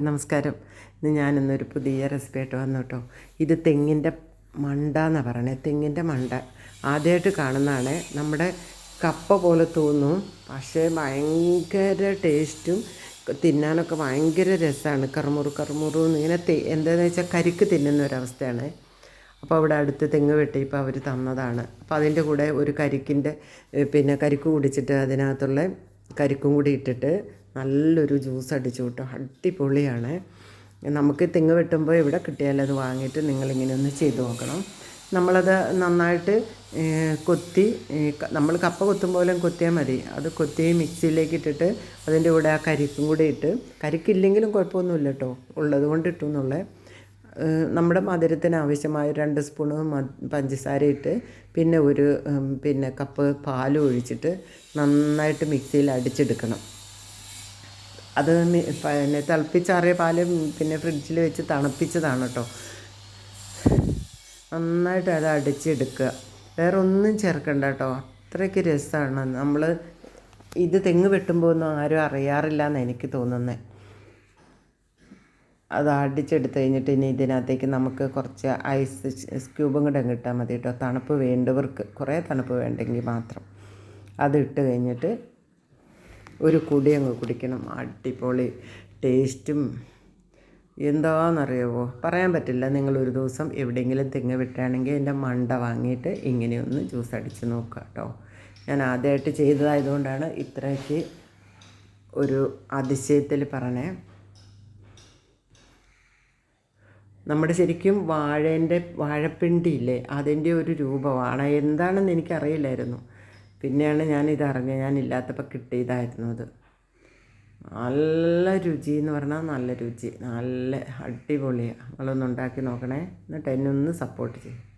നമസ്കാരം. ഇന്ന് ഞാനിന്നൊരു പുതിയ റെസിപ്പി ആയിട്ട് വന്നു കേട്ടോ. ഇത് തെങ്ങിന്റെ മണ്ട എന്നാണ് പറയണേ. തെങ്ങിന്റെ മണ്ട. ആദ്യമായിട്ട് കാണുന്നതാണ്. നമ്മുടെ കപ്പ പോലെ തോന്നും പക്ഷേ ഭയങ്കര ടേസ്റ്റും തിന്നാനൊക്കെ ഭയങ്കര രസമാണ്. കറുമുറു കറുമുറു ഇങ്ങനെ എന്താണെന്ന് വെച്ചാൽ കരിക്ക് തിന്നുന്ന ഒരവസ്ഥയാണ് അപ്പോൾ അവിടെ അടുത്ത് തെങ്ങ് വെട്ടിയപ്പോൾ അവർ തന്നതാണ്. അപ്പോൾ അതിന്റെ കൂടെ ഒരു കരിക്കിന്റെ പിന്നെ കരിക്ക് കുടിച്ചിട്ട് അതിനകത്തുള്ള കരിക്കും കൂടി ഇട്ടിട്ട് നല്ലൊരു ജ്യൂസ് അടിച്ചു കിട്ടും. അടിപൊളിയാണ്. നമുക്ക് തെങ്ങ് വെട്ടുമ്പോൾ എവിടെ കിട്ടിയാലും അത് വാങ്ങിയിട്ട് നിങ്ങളിങ്ങനെ ഒന്ന് ചെയ്ത് നോക്കണം. നമ്മളത് നന്നായിട്ട് കൊത്തി നമ്മൾ കപ്പ കൊത്തും പോലെ കൊത്തിയാൽ മതി. അത് കൊത്തി മിക്സിയിലേക്ക് ഇട്ടിട്ട് അതിന്റെ കൂടെ ആ കരിക്കും കൂടെ ഇട്ട്. കരിക്കില്ലെങ്കിലും കുഴപ്പമൊന്നുമില്ല കേട്ടോ. ഉള്ളത് കൊണ്ട് ഇട്ടു എന്നുള്ളത് നമ്മുടെ മധുരത്തിന് ആവശ്യമായ രണ്ട് സ്പൂണ് പഞ്ചസാര ഇട്ട് പിന്നെ ഒരു പിന്നെ കപ്പ് പാലും ഒഴിച്ചിട്ട് നന്നായിട്ട് മിക്സിയിൽ അടിച്ചെടുക്കണം. അത് പിന്നെ തിളപ്പിച്ചാറിയ പാൽ പിന്നെ ഫ്രിഡ്ജിൽ വെച്ച് തണുപ്പിച്ചതാണ് കേട്ടോ നന്നായിട്ട് അത് അടിച്ചെടുക്കുക. വേറെ ഒന്നും ചേർക്കണ്ട കേട്ടോ അത്രയ്ക്ക് രസമാണ് നമ്മൾ ഇത് തെങ്ങ് വെട്ടുമ്പോൾ ഒന്നും ആരും അറിയാറില്ല എന്ന് എനിക്ക് തോന്നുന്നത് അത് അടിച്ചെടുത്ത് കഴിഞ്ഞിട്ട് ഇനി ഇതിനകത്തേക്ക് നമുക്ക് കുറച്ച് ഐസ് സ്ക്യൂബും കൂടെ ഇട്ടാൽ മതി കേട്ടോ തണുപ്പ് വേണ്ടവർക്ക് കുറേ തണുപ്പ് വേണ്ടെങ്കിൽ മാത്രം. അത് ഇട്ട് കഴിഞ്ഞിട്ട് ഒരു കുടി അങ്ങ് കുടിക്കണം. അടിപൊളി. ടേസ്റ്റും എന്താണെന്നറിയാവോ പറയാൻ പറ്റില്ല. നിങ്ങളൊരു ദിവസം എവിടെയെങ്കിലും തെങ്ങ് വിട്ടാണെങ്കിൽ എന്റെ മണ്ട വാങ്ങിയിട്ട് ഇങ്ങനെയൊന്ന് ജ്യൂസ് അടിച്ച് നോക്കുക കേട്ടോ. ഞാൻ ആദ്യമായിട്ട് ചെയ്തതായതുകൊണ്ടാണ് ഇത്രയ്ക്ക് ഒരു അതിശയത്തിൽ പറഞ്ഞേ. നമ്മുടെ ശരിക്കും വാഴേന്റെ വാഴപ്പിണ്ടിയില്ലേ അതിന്റെ ഒരു രൂപമാണ്. എന്താണെന്ന് എനിക്കറിയില്ലായിരുന്നു. പിന്നെയാണ് ഞാൻ ഇതറിഞ്ഞത് ഞാൻ ഇല്ലാത്തപ്പോൾ കിട്ടിയതായിരുന്നു അത്. നല്ല രുചി എന്ന് പറഞ്ഞാൽ നല്ല രുചി. നല്ല അടിപൊളിയാണ് നിങ്ങളൊന്ന് ഉണ്ടാക്കി നോക്കണേ. എന്നിട്ട് എന്നെ ഒന്ന് സപ്പോർട്ട് ചെയ്യും.